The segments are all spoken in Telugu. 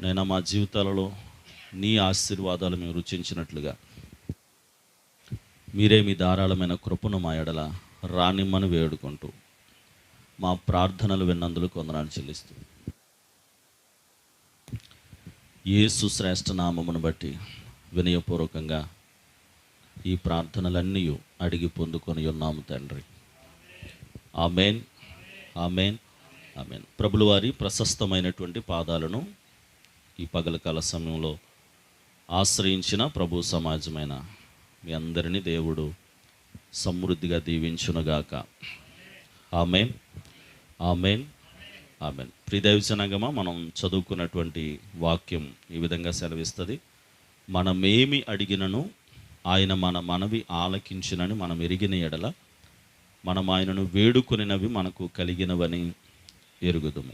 నేను మా జీవితాలలో నీ ఆశీర్వాదాలు మేము రుచించినట్లుగా. మీరే మీ ధారాళమైన కృపను మా ఎడల రానిమ్మని వేడుకుంటూ మా ప్రార్థనలు విన్నందులు కొందనాలు చెల్లిస్తూ. యేసు శ్రేష్ఠ నామమును బట్టి వినయపూర్వకంగా ఈ ప్రార్థనలన్నీ అడిగి పొందుకొని ఉన్నాము తండ్రి. ఆమెన్. ఆమెన్. ఆమెన్. ప్రభులవారి ప్రశస్తమైనటువంటి పాదాలను ఈ పగలకాల సమయంలో ఆశ్రయించిన ప్రభు సమాజమైన మీ అందరినీ దేవుడు సమృద్ధిగా దీవించునుగాక. ఆమెన్. ఆమెన్. ఆమెన్. ప్రిదైవజనంగమా మనం చదువుకున్నటువంటి వాక్యం ఈ విధంగా సెలవిస్తుంది. మనమేమి అడిగినను ఆయన మన మనవి ఆలకించినని మనం ఎరిగిన ఎడల మనం ఆయనను వేడుకొనినవి మనకు కలిగినవని ఎరుగుదము.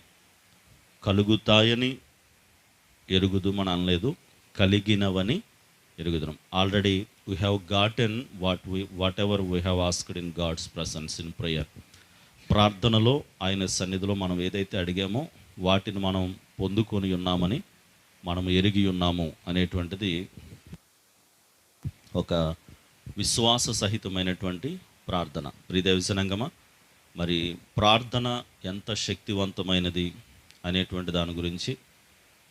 కలుగుతాయని ఎరుగుదుమని అనలేదు కలిగినవని ఎరుగుదాం already we have gotten what we whatever we have asked in God's presence in prayer ప్రార్థనలో ఆయన సన్నిధిలో మనం ఏదైతే అడిగామో వాటిని మనం పొందుకొని ఉన్నామని మనం ఎరిగి ఉన్నాము అనేటువంటిది ఒక విశ్వాస సహితమైనటువంటి ప్రార్థన. ప్రియదేవసనంగమా మరి ప్రార్థన ఎంత శక్తివంతమైనది అనేటువంటి దాని గురించి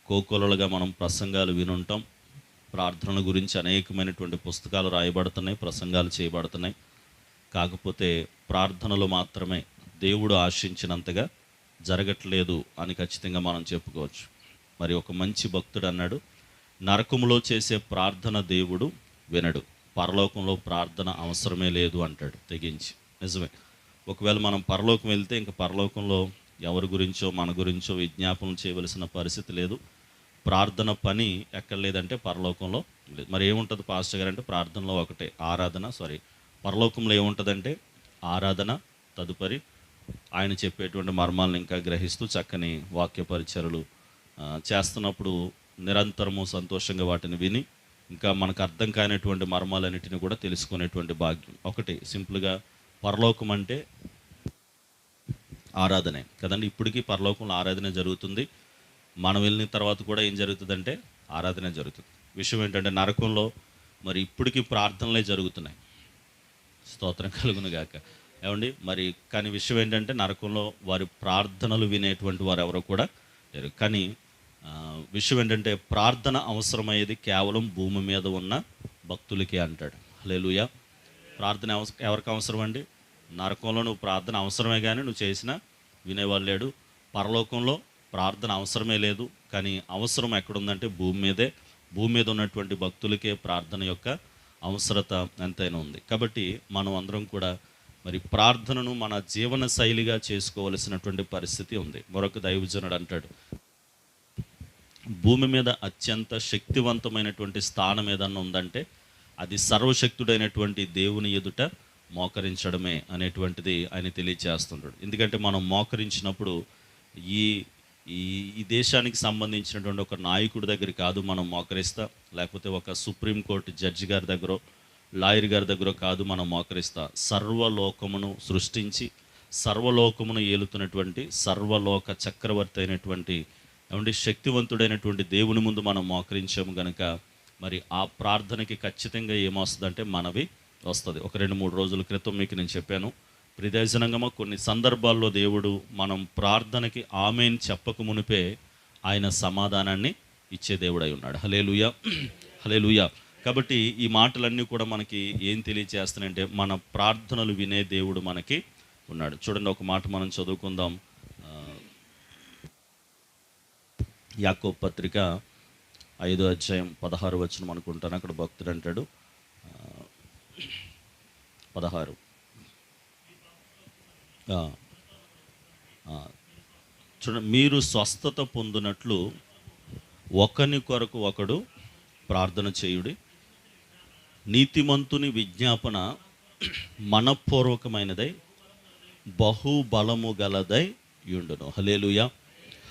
కోకొలలుగా మనం ప్రసంగాలు వినుంటాం. ప్రార్థన గురించి అనేకమైనటువంటి పుస్తకాలు రాయబడుతున్నాయి ప్రసంగాలు చేయబడుతున్నాయి. కాకపోతే ప్రార్థనలు మాత్రమే దేవుడు ఆశించినంతగా జరగట్లేదు అని ఖచ్చితంగా మనం చెప్పుకోవచ్చు. మరి ఒక మంచి భక్తుడు అన్నాడు నరకములో చేసే ప్రార్థన దేవుడు వినడు పరలోకంలో ప్రార్థన అవసరమే లేదు అంటాడు తెగించి. నిజమే. ఒకవేళ మనం పరలోకం వెళ్తే ఇంకా పరలోకంలో ఎవరి గురించో మన గురించో విజ్ఞాపనం చేయవలసిన పరిస్థితి లేదు. ప్రార్థన పని ఎక్కడ లేదంటే పరలోకంలో లేదు. మరి ఏముంటుంది పాస్టర్ గారు అంటే ప్రార్థనలో ఒకటే ఆరాధన సారీ పరలోకంలో ఏముంటుందంటే ఆరాధన తదుపరి ఆయన చెప్పేటువంటి మర్మాలను ఇంకా గ్రహిస్తూ చక్కని వాక్య పరిచయలు చేస్తున్నప్పుడు నిరంతరము సంతోషంగా వాటిని విని ఇంకా మనకు అర్థం కానిటువంటి మర్మాలన్నిటిని కూడా తెలుసుకునేటువంటి భాగ్యం. ఒకటి సింపుల్గా పరలోకం అంటే ఆరాధనే. కదండి ఇప్పటికీ పరలోకంలో ఆరాధన జరుగుతుంది. మనం వెళ్ళిన తర్వాత కూడా ఏం జరుగుతుందంటే ఆరాధన జరుగుతుంది. విషయం ఏంటంటే నరకంలో మరి ఇప్పటికీ ప్రార్థనలే జరుగుతున్నాయి. స్తోత్రం కలుగును గాక. ఏమండి మరి కానీ విషయం ఏంటంటే నరకంలో వారి ప్రార్థనలు వినేటువంటి వారు ఎవరో కూడా లేరు. కానీ విషయం ఏంటంటే ప్రార్థన అవసరమయ్యేది కేవలం భూమి మీద ఉన్న భక్తులకే అంటాడు. లేలుయా ప్రార్థన అవసరం ఎవరికి అవసరం అండి నరకంలో నువ్వు ప్రార్థన అవసరమే కానీ నువ్వు చేసినా వినేవాళ్ళు లేడు. పరలోకంలో ప్రార్థన అవసరమే లేదు. కానీ అవసరం ఎక్కడుందంటే భూమి మీదే. భూమి మీద ఉన్నటువంటి భక్తులకే ప్రార్థన యొక్క అవసరత ఎంతైనా ఉంది. కాబట్టి మనం అందరం కూడా మరి ప్రార్థనను మన జీవన శైలిగా చేసుకోవలసినటువంటి పరిస్థితి ఉంది. మరొక దైవజనుడు అంటాడు భూమి మీద అత్యంత శక్తివంతమైనటువంటి స్థానం ఏదన్నా ఉందంటే అది సర్వశక్తుడైనటువంటి దేవుని ఎదుట మోకరించడమే అనేటువంటిది ఆయన తెలియజేస్తుంటాడు. ఎందుకంటే మనం మోకరించినప్పుడు ఈ ఈ ఈ దేశానికి సంబంధించినటువంటి ఒక నాయకుడి దగ్గర కాదు మనం మోకరిస్తా లేకపోతే ఒక సుప్రీంకోర్టు జడ్జి గారి దగ్గర లాయర్ గారి దగ్గర కాదు మనం మోకరిస్తా. సర్వలోకమును సృష్టించి సర్వలోకమును ఏలుతున్నటువంటి సర్వలోక చక్రవర్తి అయినటువంటి ఏమంటే శక్తివంతుడైనటువంటి దేవుని ముందు మనం మోకరించాము కనుక మరి ఆ ప్రార్థనకి ఖచ్చితంగా ఏమొస్తుందంటే మనవి వస్తుంది. ఒక రెండు మూడు రోజుల క్రితం మీకు నేను చెప్పాను. ప్రదేశనంగా కొన్ని సందర్భాల్లో దేవుడు మనం ప్రార్థనకి ఆమెన్ చెప్పక మునిపే ఆయన సమాధానాన్ని ఇచ్చే దేవుడై ఉన్నాడు. హలే లూయ హలే లూయ కాబట్టి ఈ మాటలన్నీ కూడా మనకి ఏం తెలియచేస్తానంటే మన ప్రార్థనలు వినే దేవుడు మనకి ఉన్నాడు. చూడండి ఒక మాట మనం చదువుకుందాం. యాకో పత్రిక ఐదో అధ్యాయం పదహారు వచ్చిన అనుకుంటాను. అక్కడ భక్తుడు అంటాడు పదహారు. చూడ చూడండి మీరు స్వస్థత పొందినట్లు ఒకని కొరకు ఒకడు ప్రార్థన చేయుడి. నీతిమంతుని విజ్ఞాపన మనపూర్వకమైనదై బహుబలము గలదై యుండును. హలేలుయా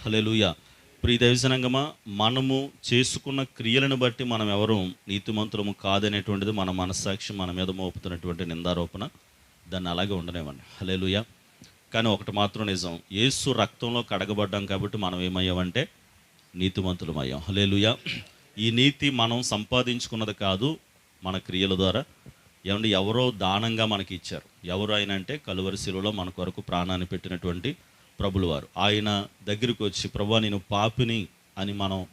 హలేలుయా ప్రియ దైవజనంగమా మనము చేసుకున్న క్రియలను బట్టి మనం ఎవరు నీతిమంతులము కాదనేటువంటిది మన మనస్సాక్షి మన మీద మోపుతున్నటువంటి నిందారోపణ. దాన్ని అలాగే ఉండనివ్వండి. హలేలుయ కానీ ఒకటి మాత్రం నిజం. ఏసు రక్తంలో కడగబడ్డాం కాబట్టి మనం ఏమయ్యామంటే నీతిమంతులమయ్యాం. హలేలుయ ఈ నీతి మనం సంపాదించుకున్నది కాదు మన క్రియల ద్వారా. ఏమంటే ఎవరో దానంగా మనకి ఇచ్చారు. ఎవరు అయినంటే అంటే కలువరి శిలువలో మన కొరకు ప్రాణాన్ని పెట్టినటువంటి ప్రభులు వారు ఆయన దగ్గరికి వచ్చి ప్రభా నేను పాపిని అని మనం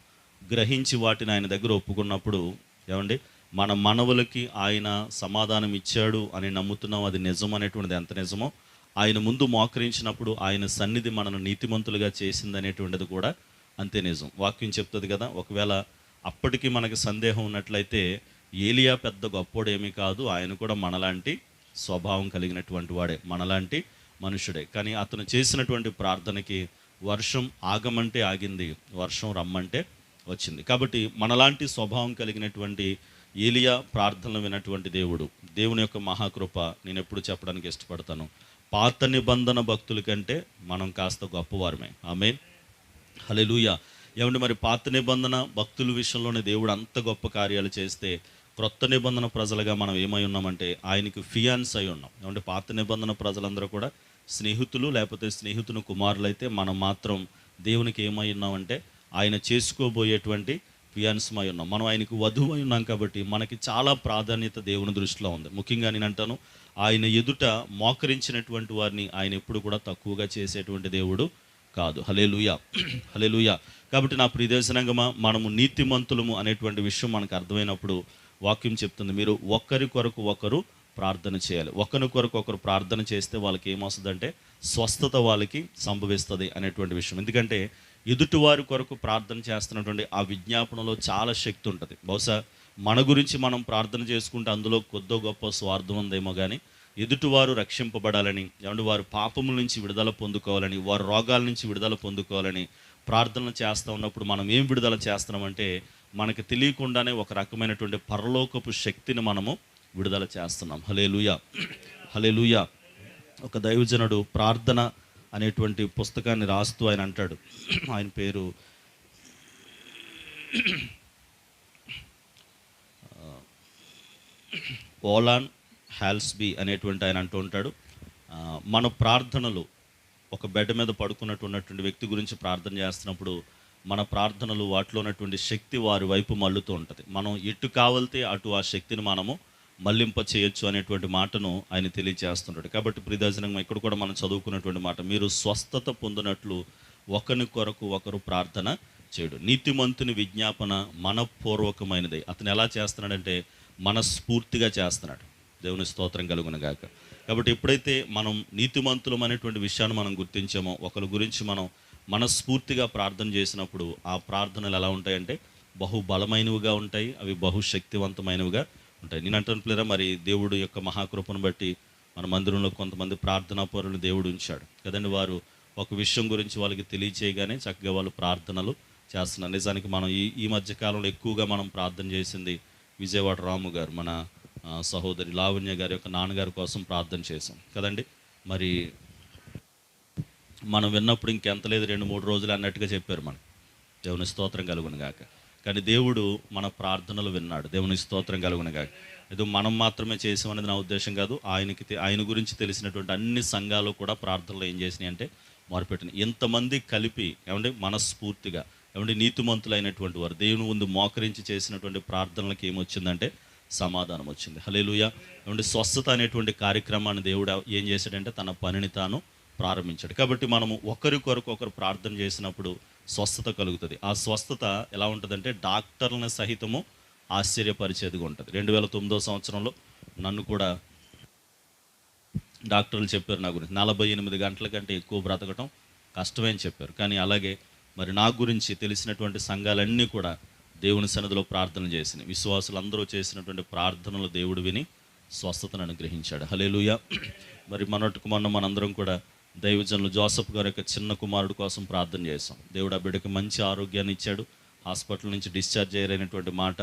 గ్రహించి వాటిని ఆయన దగ్గర ఒప్పుకున్నప్పుడు ఏమండి? మన మనవులకి ఆయన సమాధానం ఇచ్చాడు అని నమ్ముతున్నాం. అది నిజం అనేటువంటిది ఎంత నిజమో ఆయన ముందు మోకరించినప్పుడు ఆయన సన్నిధి మనను నీతిమంతులుగా చేసింది అనేటువంటిది కూడా అంతే నిజం. వాక్యం చెప్తుంది కదా ఒకవేళ అప్పటికి మనకి సందేహం ఉన్నట్లయితే ఏలియా పెద్ద గొప్పోడేమీ కాదు. ఆయన కూడా మనలాంటి స్వభావం కలిగినటువంటి వాడే. మనలాంటి మనుషుడే కానీ అతను చేసినటువంటి ప్రార్థనకి వర్షం ఆగమంటే ఆగింది వర్షం రమ్మంటే వచ్చింది. కాబట్టి మనలాంటి స్వభావం కలిగినటువంటి ఏలియా ప్రార్థనలు వినటువంటి దేవుడు దేవుని యొక్క మహాకృప నేను ఎప్పుడు చెప్పడానికి ఇష్టపడతాను. పాత నిబంధన భక్తుల కంటే మనం కాస్త గొప్పవారమే. ఆమె హలెలుయ ఏమంటే మరి పాత నిబంధన భక్తుల విషయంలోనే దేవుడు అంత గొప్ప కార్యాలు చేస్తే క్రొత్త నిబంధన ప్రజలుగా మనం ఏమై ఉన్నామంటే ఆయనకి ఫియాన్స్ అయి ఉన్నాం. ఏమంటే పాత నిబంధన ప్రజలందరూ కూడా స్నేహితులు లేకపోతే స్నేహితుని కుమారులైతే మనం మాత్రం దేవునికి ఏమై ఉన్నామంటే ఆయన చేసుకోబోయేటువంటి ఫియాన్స్మై ఉన్నాం. మనం ఆయనకు వధువు అయి ఉన్నాం కాబట్టి మనకి చాలా ప్రాధాన్యత దేవుని దృష్టిలో ఉంది. ముఖ్యంగా నేను అంటాను ఆయన ఎదుట మోకరించినటువంటి వారిని ఆయన ఎప్పుడు కూడా తక్కువగా చేసేటువంటి దేవుడు కాదు. హలేలుయ హలేలుయ కాబట్టి నా ప్రియదర్శనంగమా మనము నీతిమంతులము అనేటువంటి విషయం మనకు అర్థమైనప్పుడు వాక్యం చెప్తుంది. మీరు ఒక్కరి కొరకు ఒకరు ప్రార్థన చేయాలి. ఒకరి కొరకు ఒకరు ప్రార్థన చేస్తే వాళ్ళకి ఏమొస్తుందంటే స్వస్థత వాళ్ళకి సంభవిస్తుంది అనేటువంటి విషయం. ఎందుకంటే ఎదుటివారి కొరకు ప్రార్థన చేస్తున్నటువంటి ఆ విజ్ఞాపనలో చాలా శక్తి ఉంటుంది. బహుశా మన గురించి మనం ప్రార్థన చేసుకుంటే అందులో కొద్దో గొప్ప స్వార్థం ఉందేమో కానీ ఎదుటివారు రక్షింపబడాలని ఏమంటే వారు పాపముల నుంచి విడుదల పొందుకోవాలని వారు రోగాల నుంచి విడుదల పొందుకోవాలని ప్రార్థనలు చేస్తూ ఉన్నప్పుడు మనం ఏం విడుదల చేస్తున్నామంటే మనకు తెలియకుండానే ఒక రకమైనటువంటి పరలోకపు శక్తిని మనము విడుదల చేస్తున్నాం. హలే లూయా హలే లూయా ఒక దైవజనుడు ప్రార్థన అనేటువంటి పుస్తకాన్ని రాస్తూ ఆయన అంటాడు. ఆయన పేరు ఓలాన్ హాల్స్బీ అనేటువంటి ఆయన అంటూ ఉంటాడు. మన ప్రార్థనలు ఒక బెడ్ మీద పడుకున్నటువంటి వ్యక్తి గురించి ప్రార్థన చేస్తున్నప్పుడు మన ప్రార్థనలు వాటిలో ఉన్నటువంటి శక్తి వారి వైపు మల్లుతూ ఉంటుంది. మనం ఎటు కావాలితే అటు ఆ శక్తిని మనము మళ్ళింప చేయొచ్చు అనేటువంటి మాటను ఆయన తెలియజేస్తున్నాడు కాబట్టి ప్రిదర్శనం ఇక్కడ కూడా మనం చదువుకున్నటువంటి మాట మీరు స్వస్థత పొందినట్లు ఒకరి కొరకు ఒకరు ప్రార్థన చేయడు. నీతిమంతుని విజ్ఞాపన మనపూర్వకమైనది. అతను ఎలా చేస్తున్నాడంటే మనస్ఫూర్తిగా చేస్తున్నాడు. దేవుని స్తోత్రం కలుగును గాక. కాబట్టి ఎప్పుడైతే మనం నీతిమంతులం అనేటువంటి విషయాన్ని మనం గుర్తించామో ఒకరి గురించి మనం మనస్ఫూర్తిగా ప్రార్థన చేసినప్పుడు ఆ ప్రార్థనలు ఎలా ఉంటాయంటే బహు బలమైనవిగా ఉంటాయి అవి బహుశక్తివంతమైనవిగా ఉంటాయి. నేను అంటాను ప్లేరా మరి దేవుడు యొక్క మహాకృపను బట్టి మన మందిరంలో కొంతమంది ప్రార్థనా పరులు దేవుడు ఉంచాడు. కదండి వారు ఒక విషయం గురించి వాళ్ళకి తెలియచేయగానే చక్కగా వాళ్ళు ప్రార్థనలు చేస్తున్నారు. నిజానికి మనం ఈ ఈ మధ్య కాలంలో ఎక్కువగా మనం ప్రార్థన చేసింది విజయవాడ రాము గారు మన సహోదరి లావణ్య గారి యొక్క నాన్నగారి కోసం ప్రార్థన చేసాం కదండి మరి మనం విన్నప్పుడు ఇంకెంత లేదు రెండు మూడు రోజులు అన్నట్టుగా చెప్పారు మనం దేవుని స్తోత్రం కలుగును గాక. కానీ దేవుడు మన ప్రార్థనలు విన్నాడు. దేవుని స్తోత్రం కలుగునగా గాక. ఏదో మనం మాత్రమే చేసామనేది నా ఉద్దేశం కాదు. ఆయనకి ఆయన గురించి తెలిసినటువంటి అన్ని సంఘాలు కూడా ప్రార్థనలు ఏం చేసినాయి అంటే మొరపెట్టినాయి. ఎంతమంది కలిపి ఏమంటే మనస్ఫూర్తిగా ఏమంటే నీతిమంతులైనటువంటి వారు దేవుని ముందు మోకరించి చేసినటువంటి ప్రార్థనలకు ఏమొచ్చిందంటే సమాధానం వచ్చింది. హలేలుయ ఏమంటే స్వస్థత అనేటువంటి కార్యక్రమాన్ని దేవుడు ఏం చేశాడంటే తన పనిని తాను ప్రారంభించాడు. కాబట్టి మనము ఒకరి కొరకు ఒకరు ప్రార్థన చేసినప్పుడు స్వస్థత కలుగుతుంది. ఆ స్వస్థత ఎలా ఉంటుందంటే డాక్టర్లను సహితము ఆశ్చర్యపరిచేదిగా ఉంటుంది. రెండు వేల తొమ్మిదో సంవత్సరంలో నన్ను కూడా డాక్టర్లు చెప్పారు నా గురించి. నలభై ఎనిమిది గంటల కంటే ఎక్కువ బ్రతకటం కష్టమే అని చెప్పారు. కానీ అలాగే మరి నా గురించి తెలిసినటువంటి సంఘాలన్నీ కూడా దేవుని సన్నిధిలో ప్రార్థన చేసినాయి. విశ్వాసులందరూ చేసినటువంటి ప్రార్థనలు దేవుడు విని స్వస్థతను అనుగ్రహించాడు. హలేలుయ మరి మొన్నటికి మొన్న మనందరం కూడా దైవజనులు జోసఫ్ గారి యొక్క చిన్న కుమారుడు కోసం ప్రార్థన చేశాం. దేవుడు ఆ బిడ్డకి మంచి ఆరోగ్యాన్ని ఇచ్చాడు. హాస్పిటల్ నుంచి డిశ్చార్జ్ అయ్యారనేటువంటి మాట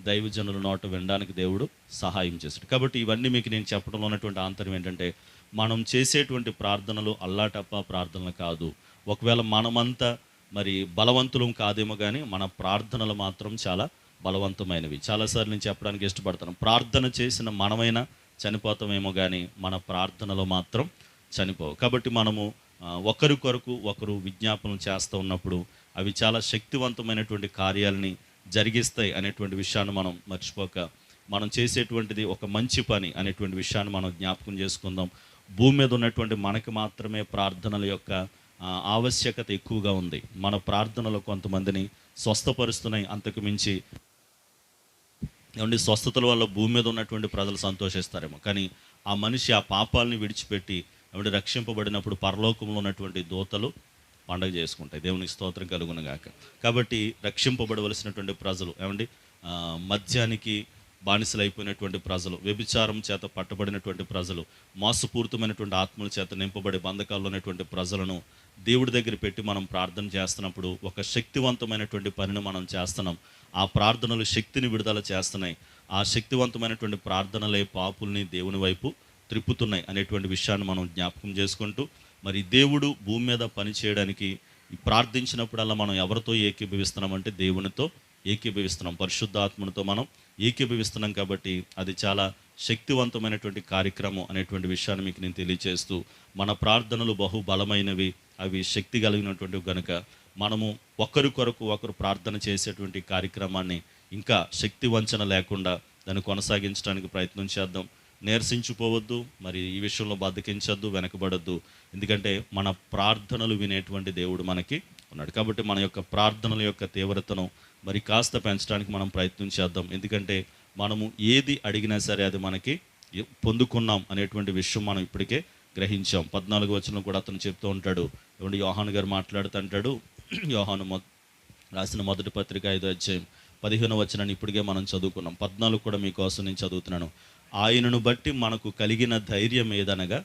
దైవజనుల నోట వినడానికి దేవుడు సహాయం చేశాడు. కాబట్టి ఇవన్నీ మీకు నేను చెప్పడంలో ఉన్నటువంటి ఆంతర్యం ఏంటంటే మనం చేసేటువంటి ప్రార్థనలు అల్లాటప్ప ప్రార్థనలు కాదు. ఒకవేళ మనమంతా మరి బలవంతులం కాదేమో కానీ మన ప్రార్థనలు మాత్రం చాలా బలవంతమైనవి. చాలాసార్లు నేను చెప్పడానికి ఇష్టపడతాను. ప్రార్థన చేసిన మనమైనా చనిపోతామేమో కానీ మన ప్రార్థనలో మాత్రం చనిపోవు. కాబట్టి మనము ఒకరి కొరకు ఒకరు విజ్ఞాపనలు చేస్తూ ఉన్నప్పుడు అవి చాలా శక్తివంతమైనటువంటి కార్యాలని జరిగిస్తాయి అనేటువంటి విషయాన్ని మనం మర్చిపోక మనం చేసేటువంటిది ఒక మంచి పని అనేటువంటి విషయాన్ని మనం జ్ఞాపకం చేసుకుందాం. భూమి మీద ఉన్నటువంటి మనకి మాత్రమే ప్రార్థనల యొక్క ఆవశ్యకత ఎక్కువగా ఉంది. మన ప్రార్థనలు కొంతమందిని స్వస్థపరుస్తున్నాయి. అంతకు మించి ఏమండి స్వస్థతల వల్ల భూమి మీద ఉన్నటువంటి ప్రజలు సంతోషిస్తారేమో. కానీ ఆ మనిషి ఆ పాపాలని విడిచిపెట్టి ఆవిడ రక్షింపబడినప్పుడు పరలోకంలో ఉన్నటువంటి దోతలు పండగ చేసుకుంటాయి. దేవునికి స్తోత్రం కలుగునగాక కాబట్టి రక్షింపబడవలసినటువంటి ప్రజలు ఏమండి? మద్యానికి బానిసలైపోయినటువంటి ప్రజలు వ్యభిచారం చేత పట్టబడినటువంటి ప్రజలు మోసపూరితమైనటువంటి ఆత్మల చేత నింపబడి బంధకాల్లో ఉన్నటువంటి ప్రజలను దేవుడి దగ్గర పెట్టి మనం ప్రార్థన చేస్తున్నప్పుడు ఒక శక్తివంతమైనటువంటి పనిని మనం చేస్తున్నాం. ఆ ప్రార్థనలు శక్తిని విడుదల చేస్తున్నాయి. ఆ శక్తివంతమైనటువంటి ప్రార్థనలే పాపుల్ని దేవుని వైపు త్రిప్పుతున్నాయి అనేటువంటి విషయాన్ని మనం జ్ఞాపకం చేసుకుంటూ మరి దేవుడు భూమి మీద పని చేయడానికి ప్రార్థించినప్పుడల్లా మనం ఎవరితో ఏకీభవిస్తున్నామంటే దేవునితో ఏకీభవిస్తున్నాం పరిశుద్ధాత్మనితో మనం ఏకీభవిస్తున్నాం కాబట్టి అది చాలా శక్తివంతమైనటువంటి కార్యక్రమం అనేటువంటి విషయాన్ని మీకు నేను తెలియజేస్తూ మన ప్రార్థనలు బహు బలమైనవి అవి శక్తి కలిగినటువంటి కనుక మనము ఒకరి కొరకు ఒకరు ప్రార్థన చేసేటువంటి కార్యక్రమాన్ని ఇంకా శక్తి వంచన లేకుండా దాన్ని కొనసాగించడానికి ప్రయత్నం చేద్దాం. నీరసించిపోవద్దు మరి ఈ విషయంలో బతికించద్దు వెనకబడద్దు. ఎందుకంటే మన ప్రార్థనలు వినేటువంటి దేవుడు మనకి ఉన్నాడు. కాబట్టి మన యొక్క ప్రార్థనల యొక్క తీవ్రతను మరి కాస్త పెంచడానికి మనం ప్రయత్నం చేద్దాం. ఎందుకంటే మనము ఏది అడిగినా సరే అది మనకి పొందుకున్నాం అనేటువంటి విషయం మనం ఇప్పటికే గ్రహించాం. పద్నాలుగు వచనం కూడా అతను చెప్తూ ఉంటాడు. ఇవ్వండి యోహాన్ గారు మాట్లాడుతుంటాడు యోహాను మొ రాసిన మొదటి పత్రిక ఐదో అధ్యాయం పదిహేను వచనాన్ని ఇప్పటికే మనం చదువుకున్నాం. పద్నాలుగు కూడా మీకోసం నేను చదువుతున్నాను. ఆయనను బట్టి మనకు కలిగిన ధైర్యం ఏదనగా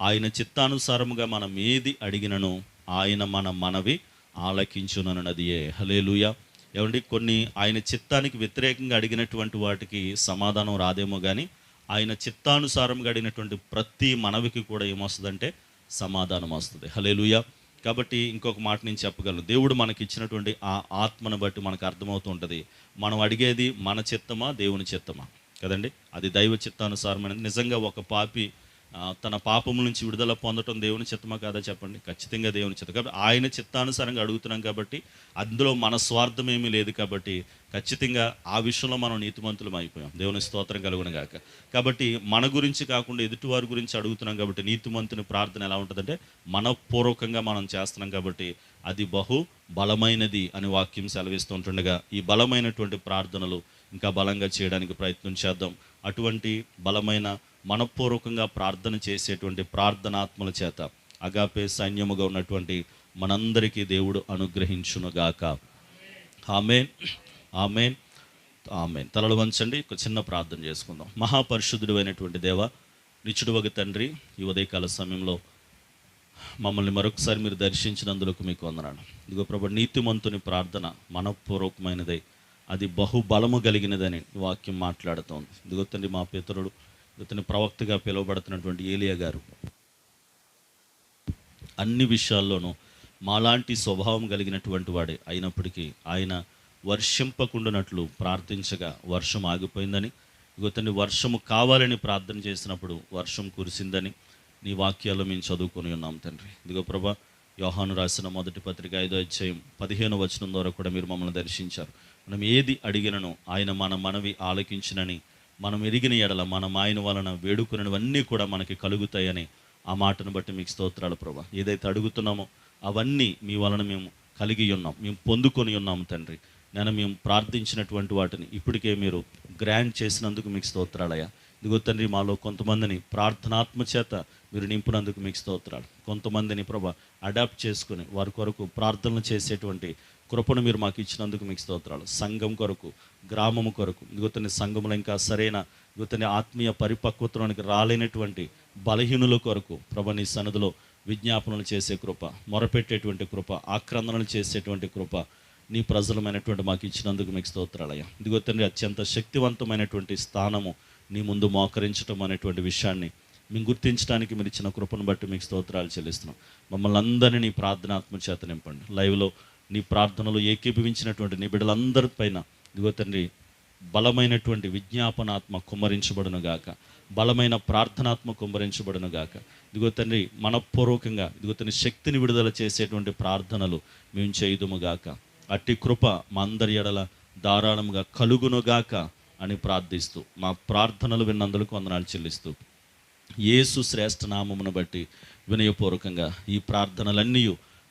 ఆయన చిత్తానుసారముగా మనం ఏది అడిగినను ఆయన మన మనవి ఆలకించునన్నదియే హలేలుయ ఏమండి కొన్ని ఆయన చిత్తానికి వ్యతిరేకంగా అడిగినటువంటి వాటికి సమాధానం రాదేమో కానీ ఆయన చిత్తానుసారంగా అడిగినటువంటి ప్రతి మనవికి కూడా ఏమొస్తుందంటే సమాధానం వస్తుంది హలేలుయ కాబట్టి ఇంకొక మాట నేను చెప్పగలను. దేవుడు మనకి ఇచ్చినటువంటి ఆ ఆత్మను బట్టి మనకు అర్థమవుతూ ఉంటుంది. మనం అడిగేది మన చిత్తమా దేవుని చిత్తమా? కదండి? అది దైవ చిత్తానుసారమైనది. నిజంగా ఒక పాపి తన పాపం నుంచి విడుదల పొందటం దేవుని చిత్తమా కాదా చెప్పండి? ఖచ్చితంగా దేవుని చిత్తం. కాబట్టి ఆయన చిత్తానుసారంగా అడుగుతున్నాం కాబట్టి అందులో మన స్వార్థం ఏమీ లేదు కాబట్టి ఖచ్చితంగా ఆ విషయంలో మనం నీతిమంతులం అయిపోయాం. దేవుని స్తోత్రం కలుగును గాక. కాబట్టి మన గురించి కాకుండా ఎదుటివారి గురించి అడుగుతున్నాం కాబట్టి నీతిమంతుని ప్రార్థన ఎలా ఉంటుందంటే మనపూర్వకంగా మనం చేస్తున్నాం కాబట్టి అది బహు బలమైనది అని వాక్యం సెలవిస్తూ ఉంటుండగా ఈ బలమైనటువంటి ప్రార్థనలు ఇంకా బలంగా చేయడానికి ప్రయత్నం చేద్దాం. అటువంటి బలమైన మనపూర్వకంగా ప్రార్థన చేసేటువంటి ప్రార్థనాత్మల చేత అగాపే సైన్యముగా ఉన్నటువంటి మనందరికీ దేవుడు అనుగ్రహించునుగాక. ఆమెన్. ఆమెన్. ఆమెన్. తలలు వంచండి. ఒక చిన్న ప్రార్థన చేసుకుందాం. మహాపరిశుద్ధుడు అయినటువంటి దేవ ఒక తండ్రి ఈ ఉదయకాల సమయంలో మమ్మల్ని మరొకసారి మీరు దర్శించినందులకు మీకు వందనాను ఇదిగో ప్రభు నీతిమంతుని ప్రార్థన మనపూర్వకమైనదై. అది బహుబలము కలిగినదని వాక్యం మాట్లాడుతోంది. ఇదిగో మా పితరుడు ఇతని ప్రవక్తగా పిలువబడుతున్నటువంటి ఏలియా గారు. అన్ని విషయాల్లోనూ మాలాంటి స్వభావం కలిగినటువంటి వాడే అయినప్పటికీ ఆయన వర్షింపకుండానట్లు ప్రార్థించగా వర్షం ఆగిపోయిందని ఇగో వర్షము కావాలని ప్రార్థన చేసినప్పుడు వర్షం కురిసిందని నీ వాక్యాల్లో మేము చదువుకొని ఉన్నాం తండ్రి. ఇదిగో ప్రభా యోహాను రాసిన మొదటి పత్రిక ఐదో అధ్యాయం పదిహేను వచనం ద్వారా కూడా మీరు మమ్మల్ని దర్శించారు. మనం ఏది అడిగినను ఆయన మన మనవి ఆలకించినని మనం ఎరిగిన ఎడల మనం ఆయన వలన వేడుకున్నవన్నీ కూడా మనకి కలుగుతాయని ఆ మాటను బట్టి మీకు స్తోత్రాలు ప్రభా. ఏదైతే అడుగుతున్నామో అవన్నీ మీ వలన మేము కలిగి ఉన్నాం మేము పొందుకొని ఉన్నాము తండ్రి. నేను మేము ప్రార్థించినటువంటి వాటిని ఇప్పటికే మీరు గ్రాండ్ చేసినందుకు మీకు స్తోత్రాలయ్యా. ఇదిగో తండ్రి మాలో కొంతమందిని ప్రార్థనాత్మ చేత మీరు నింపినందుకు మీకు స్తోత్రాలు. కొంతమందిని ప్రభా అడాప్ట్ చేసుకుని వారి కొరకు ప్రార్థనలు చేసేటువంటి కృపను మీరు మాకు ఇచ్చినందుకు మీకు స్తోత్రాలు. సంఘం కొరకు గ్రామము కొరకు. ఇదిగో తండ్రి సంఘంలో ఇంకా సరైన ఇదిగో ఆత్మీయ పరిపక్వతలోనికి రాలేనటువంటి బలహీనుల కొరకు ప్రభ నీ సన్నదిలో విజ్ఞాపనలు చేసే కృప మొరపెట్టేటువంటి కృప ఆక్రందనలు చేసేటువంటి కృప నీ ప్రజలమైనటువంటి మాకు ఇచ్చినందుకు మీకు స్తోత్రాలయ్యా ఇదిగో తండ్రి అత్యంత శక్తివంతమైనటువంటి స్థానము నీ ముందు మోకరించడం అనేటువంటి విషయాన్ని మేము గుర్తించడానికి మీరు ఇచ్చిన కృపను బట్టి మీకు స్తోత్రాలు చెల్లిస్తున్నాం. మమ్మల్ని అందరినీ నీ ప్రార్థనాత్మ చేత నింపండి. లైవ్లో నీ ప్రార్థనలు ఏకీభవించినటువంటి నీ బిడ్డలందరి పైన ఇదిగో తండ్రి బలమైనటువంటి విజ్ఞాపనాత్మ కుమ్మరించబడును గాక. బలమైన ప్రార్థనాత్మ కుమ్మరించబడును గాక. ఇదిగో తండ్రి మనపూర్వకంగా ఇదిగో తండ్రి శక్తిని విడుదల చేసేటువంటి ప్రార్థనలు మేము చేయుదుము గాక. అట్టి కృప మా అందరి ఎడల ధారాళముగా కలుగునుగాక అని ప్రార్థిస్తూ మా ప్రార్థనలు విన్నందులకు వందనాలు చెల్లిస్తూ యేసు శ్రేష్ఠ నామమును బట్టి వినయపూర్వకంగా ఈ ప్రార్థనలన్నీ